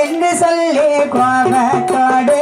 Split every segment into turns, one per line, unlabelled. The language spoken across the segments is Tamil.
என்று சொல்லி கோபத்தோடு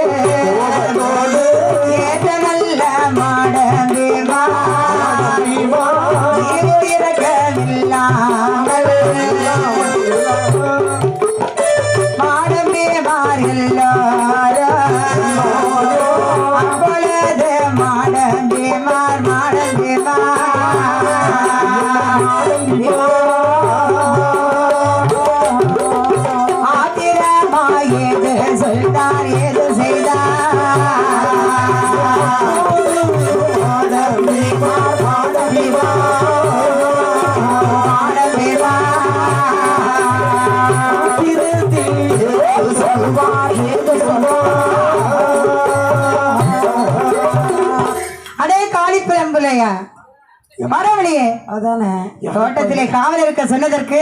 வரவழியே
அதானே
தோட்டத்திலே காவல் இருக்க சொன்னதற்கு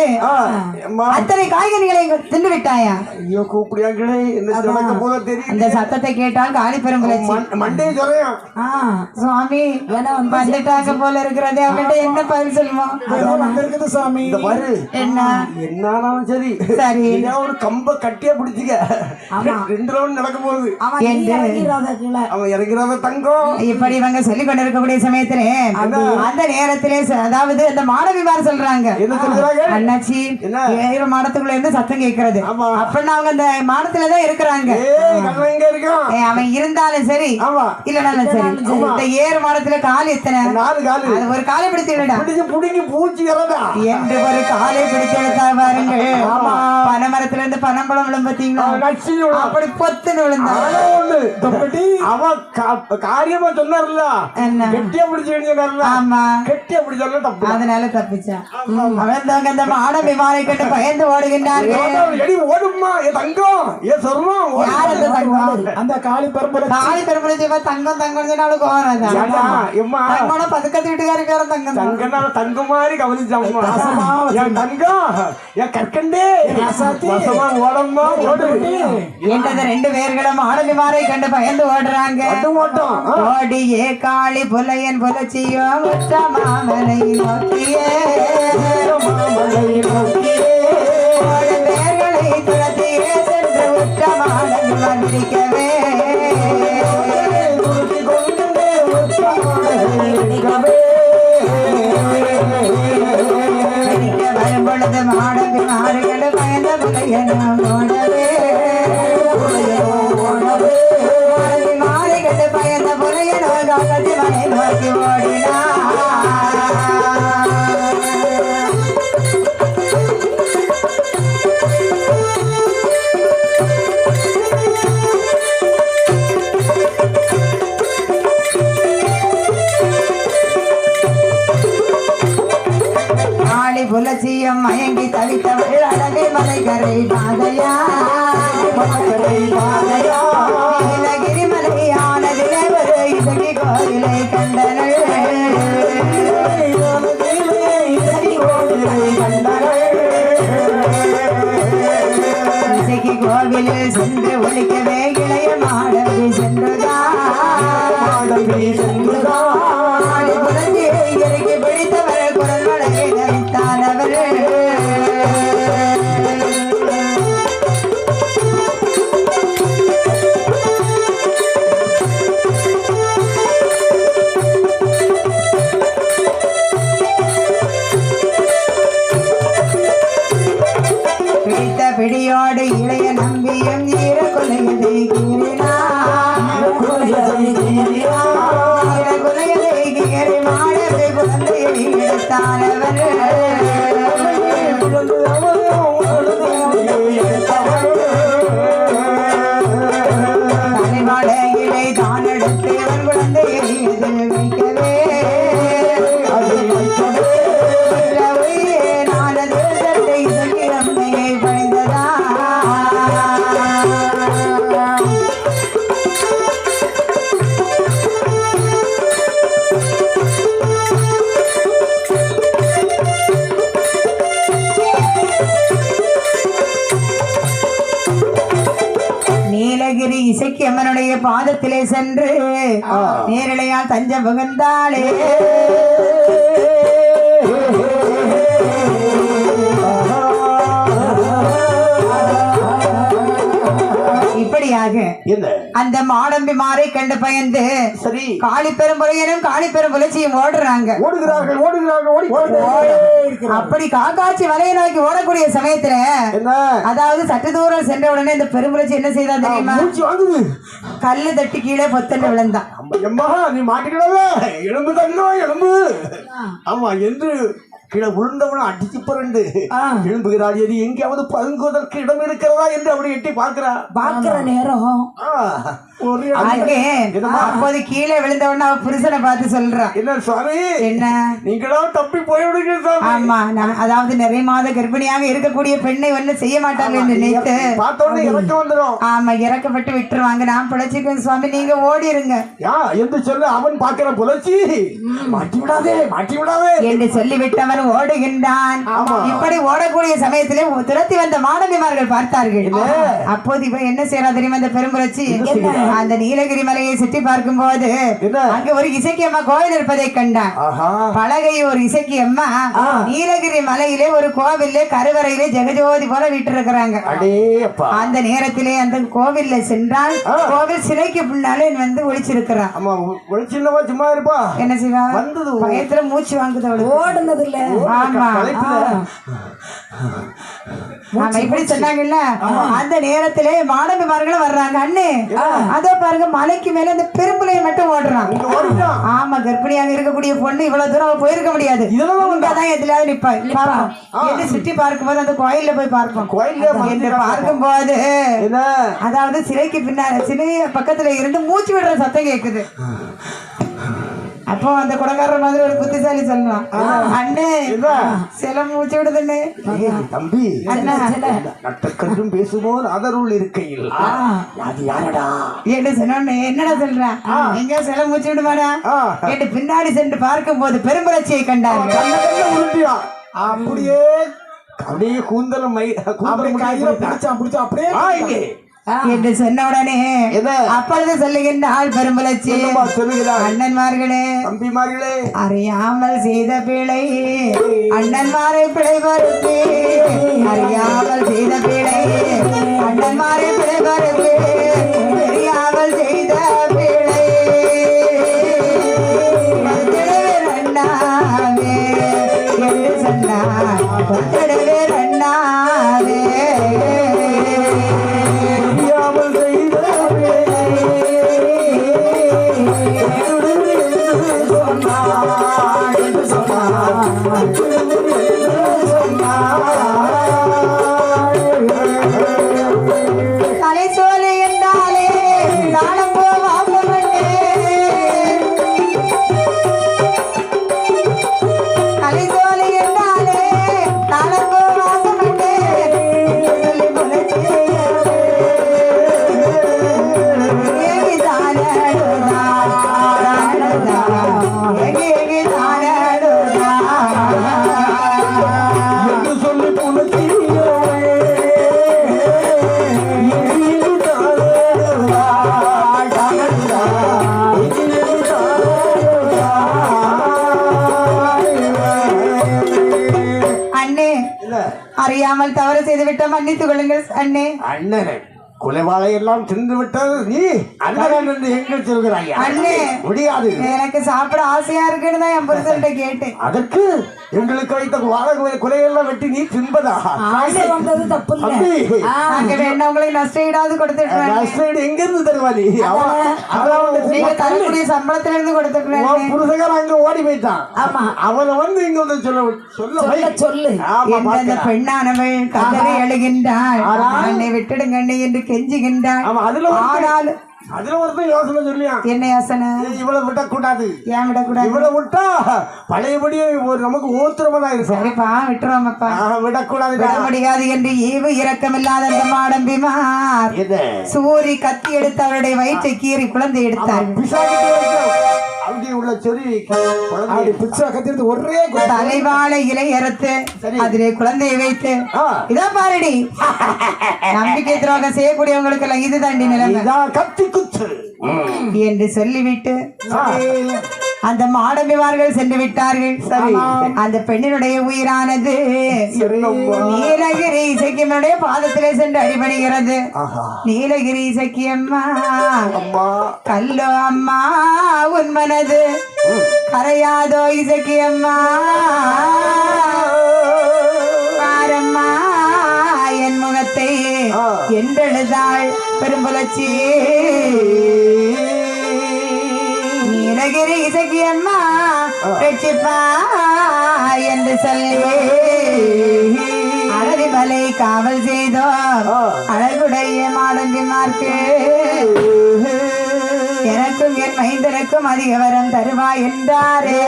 அம்மா.
அத்தனை காய்கறிகளை தின்று விட்டாயா?
ஐயோ கூப்பிடியாங்களே தெரியும்
அந்த சத்தத்தை கேட்டால் காளிப்பெரும்புலை
மண்டையை சொல்றேன்.
ஆ
சுவாமி வந்துட்டாங்க போல இருக்கிறதே அவன்கிட்ட என்ன பதில் சொல்லுவோம்?
சாமி.
இந்த பாரு.
என்ன?
என்னாலும் சரி.
சரி.
ஒரு கம்ப கட்டியா பிடிச்சிக்க. ரெண்டு ரவுண்ட் நடக்க போகுது
அவன்
என்று.
கீழே இறங்கிறாத கீழே.
அவன் இறங்குறவ தங்கம்.
இப்படி இவங்க சொல்லிக் கொண்டிருக்கக்கூடிய சமயத்திலே அந்த நேரத்திலே அதாவது அந்த மாணவிமார் சொல்றாங்க. அண்ணாச்சி? ஏழு மாடத்துக்குள்ள இருந்து சத்தம் கேட்கறது. அப்படின்னா அவங்க அந்த மாடத்துலதான் இருக்கிறாங்க. அவன் இருந்தாலும் சரி இல்லனாலும் சரி. இந்த ஏறு மாடத்துல கால் எத்தனை? ஒரு காலை பிடித்து என்று ஒரு காலை பிடித்து எடுத்தா பாருங்கள். பனைமரத்துல இருந்து பனம்பழம் விழும் பாத்தீங்களா
நச்சு
அப்படி பொத்துன்னு விழுந்தா
ஒண்ணு அவன் காரியமா சொன்னார்ல.
என்ன?
கெட்டியா பிடிச்சு
ஆமா.
கெட்டியா பிடிச்சால தப்பு
அதனால தப்பிச்சான் அவன் அந்த மாட விமானை கண்டு பயந்து ஓடுகின்றார்கள்
எடி ஓடுமா ஏ தங்கம் ஏ சொர்ணம்.
யார் அந்த தங்கம்
அந்த காளி பரம்பரை
காளி பெருமுறை செய்வா தங்கம் தங்கம் சொன்னாலும் கோவம்
ஏண்டா, எம்மா
தங்கம்னா பதுக்கத்து வீட்டுக்காரக்கார தங்கம் தான்.
தங்கம்னா அவன் தங்கம் மாதிரி கவனிச்சாம்மா
பாசமா
என் தங்கம் என் கற்கண்டே
ராசாத்தி.
வசமா ஓடம்மா ஓடு
என்றது ரெண்டு பேர்களும் ஆடலி மாறை கண்டு பயந்து ஓடுறாங்க
அது ஓட்டம் ஆ.
ஓடியே காளி புலையன் புலச்சியோ முற்ற மாமலை நோக்கியே ஓடு பேர்களை துரத்தியே சென்று உற்ற மாடல் வந்திருக்கவே பிடிக்க வரும் பொழுது பயந்த புலையன் ஓடவே மாடல் மாறுகள் பயந்த புலையன் காக்கத்தி மலை நோக்கி ஓடினார் காளி புலசியம் மயங்கி தவித்தவள் அழகை மலைகரை பாதையா நீலகிரி நீலகிரி இசைக்கியம்மனுடைய பாதத்திலே சென்று நேரலையால் தஞ்சம் புகழ்ந்தாளே இப்படியாக
என்ன?
அந்த மாடம்பி மாறை கண்டு பயந்து
சரி.
காளி பெரும்புலையனும் காளி பெரும்புலச்சியும் ஓடுறாங்க.
ஓடுகிறார்கள் ஓடுகிறார்கள் ஓடி
அப்படி காக்காட்சி வலையை நோக்கி ஓடக்கூடிய சமயத்துல
என்ன?
அதாவது சற்று தூரம் சென்ற உடனே இந்த பெரும்புலச்சி என்ன செய்தா தெரியுமா? கல்லு தட்டி கீழே பொத்தன்னு விழுந்தான்
நீ மாட்டிக்கிடாத எலும்பு தண்ணோ எலும்பு. ஆமா என்று கீழே விழுந்தவன அடிச்சு புரண்டு. எழும்புகிறாள் எது எங்கேயாவது பதுங்குவதற்கு இடம் இருக்கிறதா என்று அப்படி எட்டி பார்க்கிறா.
பாக்குற நேரம்.
ஒரு
அப்போது கீழே விழுந்த உடனே அவ புருஷனை பார்த்து சொல்றான்
என்ன
என்ன?
நீங்களா தப்பி போய்விடுங்க
ஆமா அதாவது நிறைய மாத கர்ப்பிணியாக இருக்கக்கூடிய பெண்ணை வந்து செய்ய மாட்டாங்க நினைத்து.
பார்த்த உடனே இறக்க வந்துடும்
ஆமா இறக்கப்பட்டு விட்டுருவாங்க. நான் பிழைச்சிக்குவேன் சுவாமி நீங்க ஓடிருங்க.
யா என்று சொல்ல அவன் பார்க்கிற புலர்ச்சி மாட்டி விடாதே மாட்டி விடாதே.
என்று சொல்லிவிட்டவன் ஓடுகின்றான். இப்படி ஓடக்கூடிய சமயத்திலே துரத்தி வந்த மாணவிமார்கள் பார்த்தார்கள். அப்போது இவன் என்ன செய்யறா தெரியுமா இந்த பெரும்புரட்சி அந்த நீலகிரி மலையை சுற்றி பார்க்கும் போது? அங்க ஒரு இசைக்கு அம்மா கோவில் இருப்பதை கண்டான். பலகை ஒரு இசைக்கு அம்மா நீலகிரி மலையிலே ஒரு கோவில்ல கருவறையிலே ஜெகஜோதி போல விட்டு இருக்கிறாங்க அந்த நேரத்திலே அந்த கோவில்ல சென்றால் கோவில் சிலைக்கு பின்னாலே வந்து ஒளிச்சிருக்கிறான்.
ஆமா சும்மா இருப்பா.
என்ன செய்வா?
வந்தது.
பயத்துல மூச்சு வாங்குது அவளுக்கு.
ஓடுனது இல்ல
ஆமா. இப்படி சொன்னாங்கல்ல? அந்த நேரத்திலே மாணவிமார்களும் வர்றாங்க. அண்ணே அதோ பாருங்க மலைக்கு மேல அந்த பெரும்புலையை மட்டும் ஓடுறான். ஆமா கர்ப்பிணியாக இருக்கக்கூடிய பொண்ணு இவ்வளவு தூரம் போயிருக்க முடியாது.
இதெல்லாம்
இங்கதான் எதுலயாவது நிப்பா. பார்ப்போம். என்று சுற்றி பார்க்கும்போது அந்த கோயில்ல போய் பார்ப்போம்.
கோயில்ல
என்று பார்க்கும்போது
என்ன?
அதாவது சிலைக்கு பின்னால சிலை பக்கத்துல இருந்து மூச்சு விடுற சத்தம் கேக்குது. அப்போ அந்த குடக்காரர் மாதிரி ஒரு புத்திசாலி சொல்லலாம். அண்ணே சில மூச்சு
ஏய், தம்பி
அண்ணா.
நட்டக்கன்றும் பேசும்போது அதருள் இருக்கையில். அது யாரடா?
என்று சொன்னோன்னு என்னடா சொல்ற? எங்க சில மூச்சு விடுமாடா?
ஆ.
என்று பின்னாடி சென்று பார்க்கும்போது பெரும்புரட்சியை கண்டார்கள்
கண்ண கண்ண உருட்டியா? அப்படியே அப்படியே கூந்தலம் மை கூந்தலம்
பிடிச்சா அப்படியே.
என்று சொன்ன உடனே? அப்பொழுது சொல்லுகின்ற ஆள் பெரும்புலச்சி அண்ணன்மார்களே
தம்பிமார்களே.
அறியாமல் செய்த பிழை அண்ணன்மாரை பிழை பொறுத்து அறியாமல் செய்த பிழை அண்ணன்மாரை பிழை பொறுத்து மன்னித்துக் கொள்ளுங்கள் அண்ணே.
அண்ணனே குலைவாளை எல்லாம் தின்று விட்டது நீ. அண்ணன் என்று எங்க சொல்கிறாயா?
அண்ணே.
முடியாது.
எனக்கு சாப்பிட ஆசையா இருக்குன்னு தான் என் புருஷன்கிட்ட கேட்டேன்.
அதற்கு எங்களுக்கு வைத்த வாழை குலையெல்லாம் வெட்டி நீ தின்பதா?
ஆசை வந்தது தப்பு
வேணா உங்களுக்கு நஷ்ட ஈடாவது கொடுத்துட்டு
நஷ்டம் எங்க இருந்து தருவா நீ?
நீங்க தரக்கூடிய சம்பளத்துல இருந்து கொடுத்துட்டு
உன் புருஷகாரன் அங்க ஓடி போயிட்டான்.
ஆமா.
அவனை வந்து இங்க வந்து சொல்ல சொல்ல வை.
சொல்ல சொல்லு.
ஆமா
என்ற அந்த
பாக்கிறேன்.
பெண்ணானவள் கதறி எழுகின்றாள்? என்னை விட்டுடுங்க என்று கெஞ்சுகின்றாள்.
ஆமா அதுல ஒருத்தன்
ஆனாலும்
அதுல ஒருத்தன் யோசனை சொல்லியா?
என்ன யோசனை?
இவளை விட்டக்கூடாது
ஏன் விடக்கூடாது
இவளை விட்டா பழையபடி ஒரு நமக்கு ஓத்திரமா தான் இருக்கும்
சரிப்பா
விடக்கூடாது
விட முடியாது என்று ஈவு இரக்கமில்லாத அந்த மாடம்பிமார்
என்ன?
சூரி கத்தி எடுத்து அவருடைய வயிற்றை கீறி குழந்தை எடுத்தார்கள்
அப்படி உள்ள குழந்தை
அப்படி பிச்சை கத்திட்டு ஒரே
தலைவாழை இலை அறுத்து அதிலே குழந்தையை வைத்து. இதோ பாருடி. நம்பிக்கை துரோகம் செய்யக்கூடியவங்களுக்கு எல்லாம் இது தாண்டி நிலைமை
கத்தி குத்து.
என்று சொல்லிவிட்டு. அந்த மாடம்பிமார்கள் சென்று விட்டார்கள்.
சரி.
அந்த பெண்ணினுடைய உயிரானது? நீலகிரி இசக்கியம்மனுடைய பாதத்திலே சென்று அடிபடுகிறது நீலகிரி இசக்கியம்மா
அம்மா.
கல்லோ அம்மா உன் மனது. கரையாதோ இசக்கியம்மா. பாரம்மா என் முகத்தை. என்றெழுதாள் பெரும்புலச்சி. நீலகிரி இசக்கியம்மா ரட்சிப்பா என்று சொல்லி அழகிமலை காவல் செய்தோம்
ஆ.
அழகுடைய மாடம்பிமார்க்கு எனக்கும் என் மைந்தனுக்கும் அதிக வரம் தருவா என்றாரே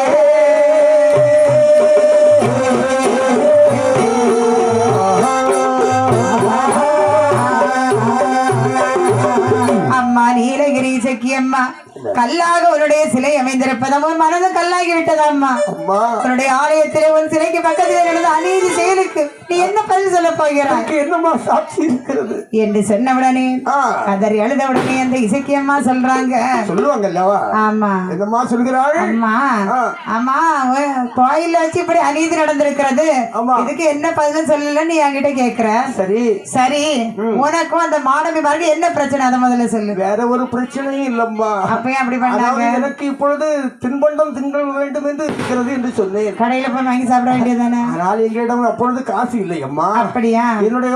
அம்மா நீலகிரி சக்கியம்மா கல்லாக உன்னுடைய சிலை அமைந்திருப்பதும் உன் மனது கல்லாகி விட்டதம்மா
அம்மா.
உன்னுடைய ஆலயத்திலே உன் சிலைக்கு பக்கத்திலே நடந்த அநீதி செயலுக்கு நீ என்ன பதில் சொல்ல போகிறாய்?
என்னம்மா சாட்சி இருக்கிறது?
என்று சொன்னவுடனே கதறி அழுத உடனே அந்த இசக்கியம்மா சொல்றாங்க.
சொல்லுவாங்கல்லவா?
ஆமா.
என்னம்மா சொல்கிறாள்
அம்மா.
ஆ.
அம்மா உ- கோயில்ல வச்சு இப்படி அநீதி நடந்திருக்கிறது.
ஆமா.
இதுக்கு என்ன பதில் சொல்லல நீ என்கிட்ட கேக்குற.
சரி.
சரி. உனக்கும் அந்த மாணவி பாருங்க என்ன பிரச்சனை? அதை முதல்ல சொல்லு.
வேற ஒரு பிரச்சனையும் இல்லம்மா.
அப்படி பண்ணாங்க?
எனக்கு இப்பொழுது தின்பண்டம் திங்க வேண்டும் என்று இருக்கிறது என்று சொன்னேன்.
கடையில போய் வாங்கி சாப்பிட வேண்டியதானே
ஆனால் எங்களிடம் அப்பொழுது காசு இல்லை அம்மா.
அப்படியா?
என்னுடைய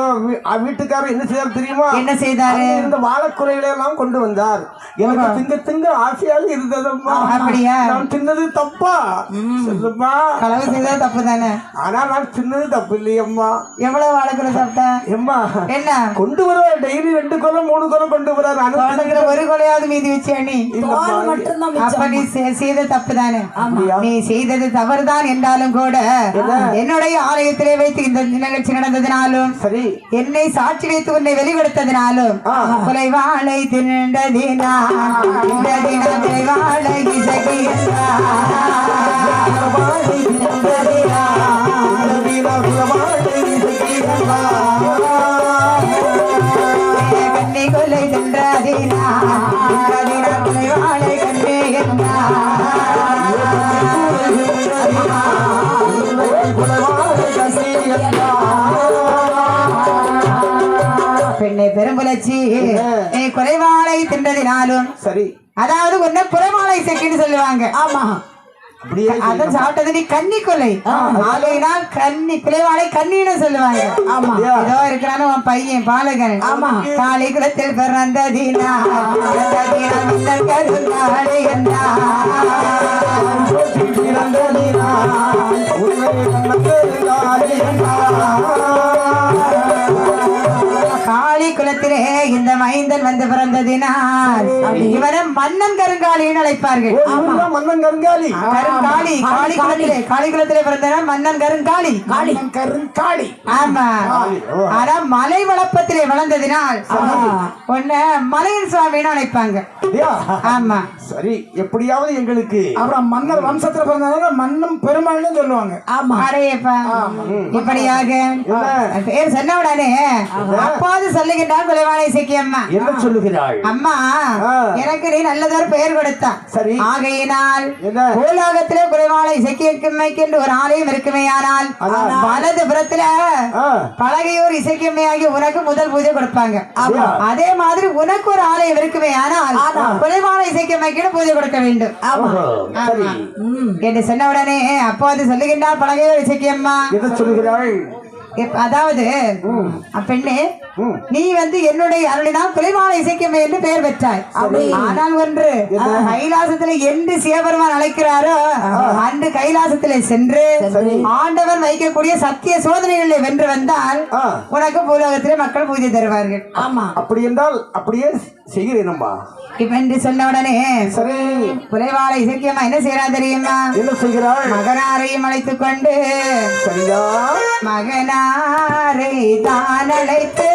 வீட்டுக்காரர் என்ன செய்தார் தெரியுமா?
என்ன செய்தாரு?
இருந்த வாழைக்குறைகளை எல்லாம் கொண்டு வந்தார். எனக்கு திங்க திங்க ஆசையாக இருந்ததம்மா.
அப்படியா?
நான் தின்னது தப்பா? சொல்லுமா
களவு செய்தா தப்பு தானே
ஆனால் நான் தின்னது தப்பு இல்லையம்மா
எவ்வளவு வாழைக்குள்ள சாப்பிட்ட?
எம்மா
என்ன?
கொண்டு வருவார் டெய்லி ரெண்டு குலம் மூணு குலம் கொண்டு வரார்
ஒரு கொலையாவது மீதி வச்சியா நீ. அப்ப நீ செய்த தப்பு தானே? நீ செய்தது தவறுதான் என்றாலும் கூட என்னுடைய ஆலயத்திலே வைத்து இந்த நிகழ்ச்சி நடந்ததினாலும்
சரி.
என்னை சாட்சி வைத்து உன்னை வெளிப்படுத்ததினாலும் குலைவாளை தின்றதினா இந்த தினம் குலைவாளை கொலை தின்றதினா நீ குறைவாளை தின்றதினாலும்
சரி.
அதாவது உன்னை குறைவாளை செக்கின்னு சொல்லுவாங்க.
ஆமா.
அப்படியே
அதான் சாப்பிட்டது நீ கன்னி கொலை ஆகையினால் கன்னி குலைவாளை கண்ணின்னு சொல்லுவாங்க.
ஆமா.
ஏதோ இருக்கிறான உன் பையன் பாலகன்.
ஆமா.
காளி குலத்தில் பிறந்த தீனா பிறந்த தீனா குலத்திலே இந்த மைந்தன் வந்து பிறந்ததினால். இவரை மன்னன் கருங்காலின்னு அழைப்பார்கள்.
மன்னன் கருங்காலி.
கருங்காலி காளி குலத்திலே காளி குலத்திலே பிறந்தவன் மன்னன் கருங்காலி.
காளி. கருங்காளி
ஆமா. ஆனா மலை வளப்பத்திலே வளர்ந்ததினால் உன்ன மலையன் சுவாமின்னு அழைப்பாங்க? ஆமா.
சரி எப்படியாவது எங்களுக்கு.
அப்புறம் மன்னர் வம்சத்துல பிறந்தவங்க மன்னம் பெருமாள்னு சொல்லுவாங்க. ஆமா.
அடையப்பா. இப்படியாக. பேர் சொன்ன உடனே அப்பாவது சொல்லுகின்றான் குலைவானை இசைக்கியம்மா
என்ன சொல்லுகிறாள்?
அம்மா. எனக்கு நீ நல்லதொரு பெயர் கொடுத்தான்
சரி.
ஆகையினால்
என்ன?
பூலோகத்திலே குறைவாளை இசைக்கியம்மைக்கு என்று ஒரு ஆலயம் இருக்குமேயானால் வலது புறத்துல பழகையூர் இசைக்கியம்மையாகி உனக்கு முதல் பூஜை கொடுப்பாங்க. அதே மாதிரி உனக்கு ஒரு ஆலயம் இருக்குமே ஆனால் குறைவாளை இசைக்கியம்மைக்கு பூஜை கொடுக்க வேண்டும். என்று சொன்ன உடனே அப்போது சொல்லுகின்றார் பழகையூர் இசைக்கியம்மா
சொல்லுகிறாள்?
அதாவது பெண்ணே
ம்.
நீ வந்து என்னுடைய அருளினால் குலைவான இசைக்கமை என்று பெயர் பெற்றாய். ஆனால் ஒன்று கைலாசத்துல என்று சிவபெருமான் அழைக்கிறாரோ அன்று கைலாசத்திலே சென்று ஆண்டவன் வைக்கக்கூடிய சத்திய சோதனைகளை வென்று வந்தால் உனக்கு பூலோகத்திலே மக்கள் பூஜை தருவார்கள்.
ஆமா.
அப்படி என்றால் அப்படியே செய்கிறேனம்மா
என்று சொன்ன உடனே குலைவாள இசைக்கியம்மா என்ன செய்யறா தெரியுமா?
என்ன செய்கிறாள்?
மகனாரையும் அழைத்துக் கொண்டு
சரியா
மகனாரை தான் அழைத்து